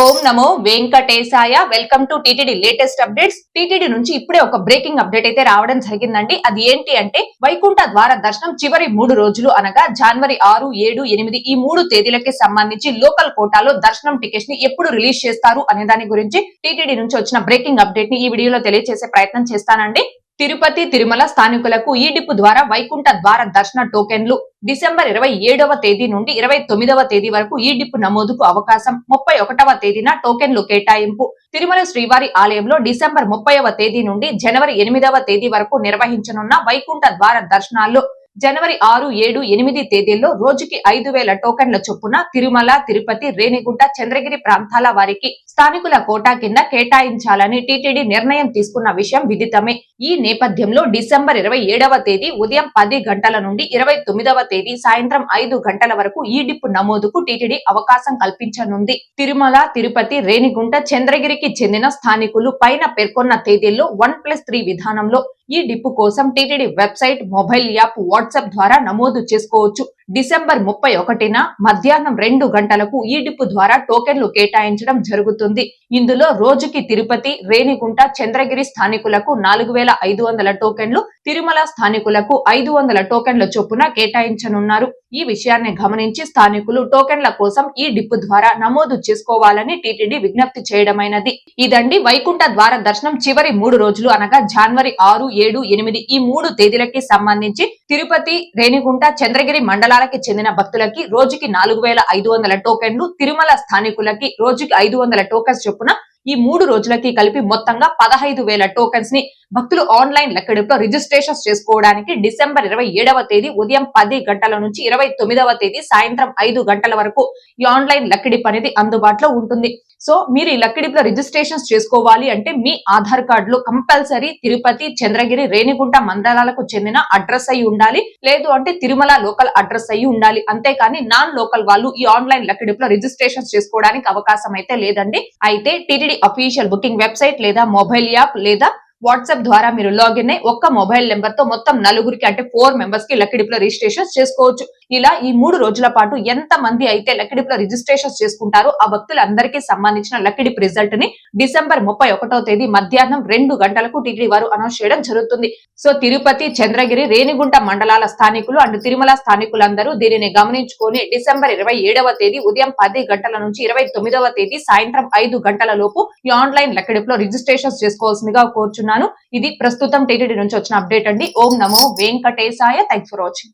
ఓం నమో వెంకటేశాయ. Welcome to TTD latest updates TTD నుంచి ఇప్పుడే ఒక బ్రేకింగ్ అప్డేట్ అయితే రావడం జరిగిందండి. అది ఏంటి అంటే వైకుంఠ ద్వార దర్శనం చివరి మూడు రోజులు అనగా జనవరి ఆరు ఏడు ఎనిమిది ఈ మూడు తేదీలకి సంబంధించి లోకల్ కోటాలో దర్శనం టికెట్స్ని ఎప్పుడు రిలీజ్ చేస్తారు అనే దాని గురించి టీటీడీ నుంచి వచ్చిన బ్రేకింగ్ అప్డేట్ని ఈ వీడియోలో తెలియజేసే ప్రయత్నం చేస్తానండి. తిరుపతి తిరుమల స్థానికులకు ఈ డిప్ ద్వారా వైకుంఠ ద్వార దర్శన టోకెన్లు. డిసెంబర్ ఇరవై ఏడవ తేదీ నుండి ఇరవై తొమ్మిదవ తేదీ వరకు ఈ డిప్ నమోదుకు అవకాశం. ముప్పై ఒకటవ తేదీన టోకెన్లు కేటాయింపు. తిరుమల శ్రీవారి ఆలయంలో డిసెంబర్ ముప్పైవ తేదీ నుండి జనవరి ఎనిమిదవ తేదీ వరకు నిర్వహించనున్న వైకుంఠ ద్వార దర్శనాల్లో జనవరి ఆరు ఏడు ఎనిమిది తేదీల్లో రోజుకి ఐదు వేల టోకెన్ల చొప్పున తిరుమల తిరుపతి రేణిగుంట చంద్రగిరి ప్రాంతాల వారికి స్థానికుల కోటా కింద కేటాయించాలని టీటీడీ నిర్ణయం తీసుకున్న విషయం విదితమే. ఈ నేపథ్యంలో డిసెంబర్ ఇరవై ఏడవ తేదీ ఉదయం పది గంటల నుండి ఇరవై తొమ్మిదవ తేదీ సాయంత్రం ఐదు గంటల వరకు ఈ డిప్ నమోదుకు టీటీడీ అవకాశం కల్పించనుంది. తిరుమల తిరుపతి రేణిగుంట చంద్రగిరికి చెందిన స్థానికులు పైన పేర్కొన్న తేదీల్లో వన్ ప్లస్ త్రీ విధానంలో ఈ డిప్ కోసం TTD website mobile app WhatsApp ద్వారా నమోదు చేసుకోవచ్చు. డిసెంబర్ ముప్పై ఒకటిన మధ్యాహ్నం రెండు గంటలకు ఈ డిప్పు ద్వారా టోకెన్లు కేటాయించడం జరుగుతుంది. ఇందులో రోజుకి తిరుపతి రేణిగుంట చంద్రగిరి స్థానికులకు నాలుగు వేల ఐదు వందల టోకెన్లు తిరుమల స్థానికులకు ఐదు వందల టోకెన్ల చొప్పున కేటాయించనున్నారు. ఈ విషయాన్ని గమనించి స్థానికులు టోకెన్ల కోసం ఈ డిప్ ద్వారా నమోదు చేసుకోవాలని టీటీడీ విజ్ఞప్తి చేయడమైనది. ఇదండి వైకుంఠ ద్వార దర్శనం చివరి మూడు రోజులు అనగా జనవరి ఆరు ఏడు ఎనిమిది ఈ మూడు తేదీలకి సంబంధించి తిరుపతి రేణిగుంట చంద్రగిరి మండలాలకి చెందిన భక్తులకి రోజుకి నాలుగు వేల ఐదు వందల టోకెన్లు తిరుమల స్థానికులకి రోజుకి ఐదు వందల టోకెన్స్ చొప్పున ఈ మూడు రోజులకి కలిపి మొత్తంగా పదహైదు వేల టోకెన్స్ని భక్తులు ఆన్లైన్ లెక్కడితో రిజిస్ట్రేషన్ చేసుకోవడానికి డిసెంబర్ ఇరవై ఏడవ తేదీ ఉదయం పది గంటల నుంచి ఇరవై తొమ్మిదవ తేదీ సాయంత్రం ఐదు గంటల వరకు ఈ ఆన్లైన్ లెక్కడిప్ అనేది అందుబాటులో ఉంటుంది. సో మీరు ఈ లక్కిడిప్ రిజిస్ట్రేషన్ రిజిస్ట్రేషన్స్ చేసుకోవాలి అంటే మీ ఆధార్ కార్డులో కంపల్సరీ తిరుపతి చంద్రగిరి రేణిగుంట మండలాలకు చెందిన అడ్రస్ అయి ఉండాలి. లేదు అంటే తిరుమల లోకల్ అడ్రస్ అయి ఉండాలి. అంతేకాని నాన్ లోకల్ వాళ్ళు ఈ ఆన్లైన్ లక్కిడిప్ రిజిస్ట్రేషన్ చేసుకోవడానికి అవకాశం అయితే లేదండి. అయితే టీటీడీ అఫీషియల్ బుకింగ్ వెబ్సైట్ లేదా మొబైల్ యాప్ లేదా వాట్సాప్ ద్వారా మీరు లాగిన్ అయ్యి ఒక్క మొబైల్ నెంబర్తో మొత్తం నలుగురికి అంటే ఫోర్ మెంబర్స్కి లక్కడిప్లో రిజిస్ట్రేషన్ చేసుకోవచ్చు. ఇలా ఈ మూడు రోజుల పాటు ఎంత మంది అయితే లక్కడిప్లో రిజిస్ట్రేషన్ చేసుకుంటారో ఆ భక్తులందరికీ సంబంధించిన లక్కడిప్ రిజల్ట్ని డిసెంబర్ ముప్పై ఒకటో తేదీ మధ్యాహ్నం రెండు గంటలకు టీటీడీ వారు అనౌన్స్ చేయడం జరుగుతుంది. సో తిరుపతి చంద్రగిరి రేణిగుంట మండలాల స్థానికులు అండ్ తిరుమల స్థానికులందరూ దీనిని గమనించుకొని డిసెంబర్ ఇరవై ఏడవ తేదీ ఉదయం పది గంటల నుంచి ఇరవై తొమ్మిదవ తేదీ సాయంత్రం ఐదు గంటల లోపు ఈ ఆన్లైన్ లక్కడిప్లో రిజిస్ట్రేషన్ చేసుకోవాల్సిందిగా కోరుచున్నాను. ఇది ప్రస్తుతం టీటీడీ నుంచి వచ్చిన అప్డేట్ అండి. ఓం నమో వెంకటేశాయ. Thanks for watching